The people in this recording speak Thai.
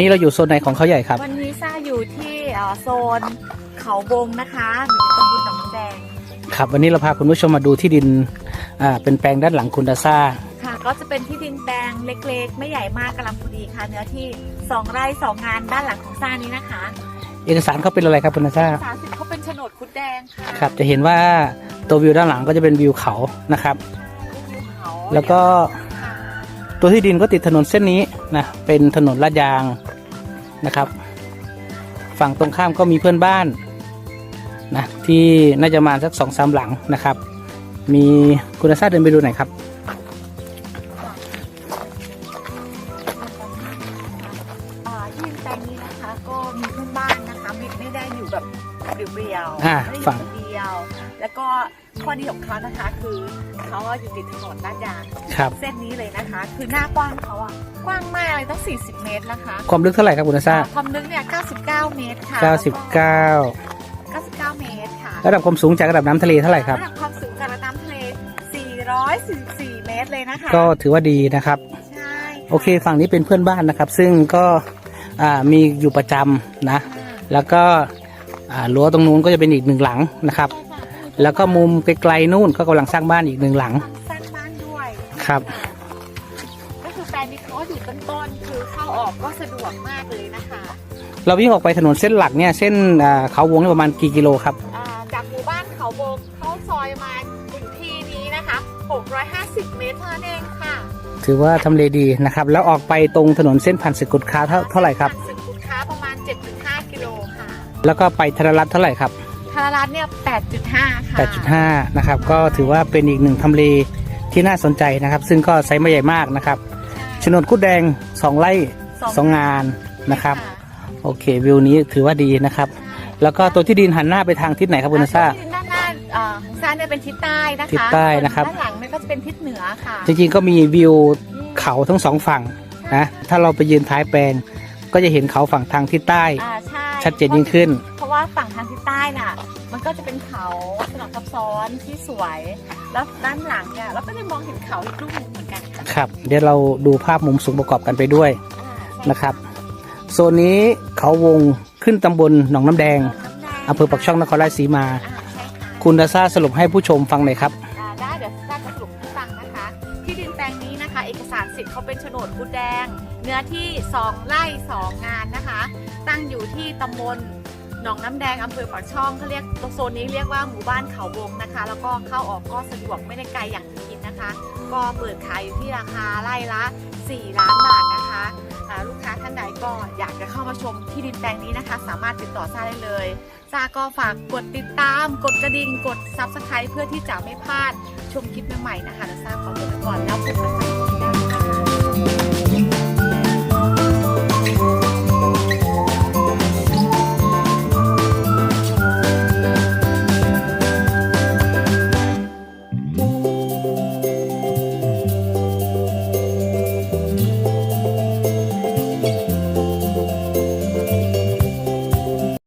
นี้เราอยู่โซนไหนของเขาใหญ่ครับ วันนี้ซ่าอยู่ที่เอ่อโซนเขาบงนะคะหรือตำบลหนองน้ำแดงครับ วันนี้เราพาคุณผู้ชมมาดูที่ดินอ่าเป็นแปลงด้านหลังคุณดาซ่า ค่ะ ก็จะเป็นที่ดินแปลงเล็กๆ ไม่ใหญ่มากกำลังพอดีค่ะ เนื้อที่ 2 ไร่ 2 งานด้านหลังของซ่านี้นะคะเอกสารเขาเป็นอะไรครับคุณดาซ่า สามสิบเขาเป็นโฉนดคุดแดงค่ะครับ จะเห็นว่าตัววิวด้านหลังก็จะเป็นวิวเขานะครับ ภูเขาแล้วก็ ค่ะตัวที่ดินก็ติดถนนเส้นนี้นะ เป็นถนนลาดยาง นะครับ ฝั่งตรงข้ามก็มีเพื่อนบ้านนะที่น่าจะมาสักสองสามหลังนะครับ มีคุณอาซาเดินไปดูหน่อยครับ อ่าที่ดินแปลงนี้นะคะ ก็มีเพื่อนบ้านนะคะไม่ไม่ได้อยู่แบบเดียวๆอ่าไม่ได้อยู่ฝั่ง คนเดียว แล้วก็ข้อดีของเขานะคะ คือเขาอะอยู่ติดถนนลาดยางครับ เส้นนี้เลยนะคะ คือหน้ากว้างเขาอะกว้างมากเลยต้อง 40 เมตรนะคะความลึกเท่าไหร่ครับคุณดาซ่าความลึกเนี่ย 99 เมตรค่ะ99 99 เมตรค่ะ ระดับความสูงจากระดับน้ำทะเลเท่าไหร่ครับ ระดับความสูงจากระดับน้ำทะเล 444 เมตรเลยนะคะก็ถือว่าดีนะครับ ใช่ะโอเคฝั่งนี้เป็นเพื่อนบ้านนะครับ ซึ่งก็ อ่ามีอยู่ประจำนะค่ะแล้วก็อ่ารั้วตรงนู้นก็จะเป็นอีกหนึ่งหลังนะครับใช่ค่ะแล้วก็มุมไกลๆนู่นก็กำลังสร้างบ้านอีกหนึ่งหลังสร้างบ้านด้วย ครับ ก็คือแปลงนี้เขาก็อยู่ต้นๆคือเข้าออกก็สะดวกมากเลยนะคะเราวิ่งออกไปถนนเส้นหลักเนี่ยเส้นอ่าเขาวงเนี่ยประมาณกี่กิโลครับ อ่าจากหมู่บ้านเขาโบกเข้าซอยมาถึงที่นี้นะคะ 650 เมตรเท่านั้นเองค่ะ ถือว่าทำเลดีนะครับ แล้วออกไปตรงถนนเส้นผ่านศึกกุดค้าเท่าเท่าไหร่ครับสึกกุดค้าประมาณ 7.5 กิโลค่ะแล้วก็ไปธนรัตน์เท่าไหร่ครับธารัตน์เนี่ย 8.5 ค่ะ 8.5 นะครับ ก็ถือว่าเป็นอีกหนึ่งทำเลที่น่าสนใจนะครับ ซึ่งก็ไซส์ไม่ใหญ่มากนะครับโฉนดกุดแดง 2 ไร่สองงานนะครับ โอเค วิวนี้ถือว่าดีนะครับ แล้วก็ตัวที่ดินหันหน้าไปทางทิศไหนครับคุณนาซา ด้านหน้าเอ่อของซ่าเนี่ยเป็นทิศใต้นะคะทิศใต้นะครับส่วด้านหลั งเนี่ยก็จะเป็นทิศเหนือค่ะ จริงๆก็มีวิวเขาทั้งสองฝั่งนะถ้าเราไปยืนท้ายแปลง ก็จะเห็นเขาฝั่งทางทิศใต้ อ่าใช่ชัดเจนยิ่งขึ้น เพราะว่าฝั่งทางทิศใต้น่ะ มันก็จะเป็นเขาสลับซับซ้อนที่สวย แล้วด้านหลังเนี่ยเราก็จะมองเห็นเขาอีกลูกหนึ่งเหมือนกันค่ะครับ เดี๋ยวเราดูภาพมุมสูงประกอบกันไปด้วย อ่าใช่นะครับ โซนนี้เขาวงขึ้นตำบลหนองน้ำแดงน้ำแดงอำเภอปักช่องนครราชสีมา อ่าใช่ค่ะ คุณดาซาสรุปให้ผู้ชมฟังหน่อยครับ ดกุดแดง เนื้อที่ 2 ไร่ 2 งานนะคะ ตั้งอยู่ที่ตำบลหนองน้ำแดงอำเภอปากช่องเขาเรียกตรงโซนนี้เรียกว่าหมู่บ้านเขาวงนะคะ แล้วก็เข้าออกก็สะดวกไม่ได้ไกลอย่างที่คิดนะคะ ก็เปิดขายอยู่ที่ราคาไร่ละ 4 ล้านบาทนะคะลูกค้าท่านใดก็อยากจะเข้ามาชมที่ดินแปลงนี้นะคะ สามารถติดต่อซาได้เลยซาก็ฝากกดติดตาม กดกระดิ่งกด Subscribe เพื่อที่จะไม่พลาดชมคลิปใหม่ๆนะคะแล้วซาขอตัวไปก่อนแล้วพบกันใหม่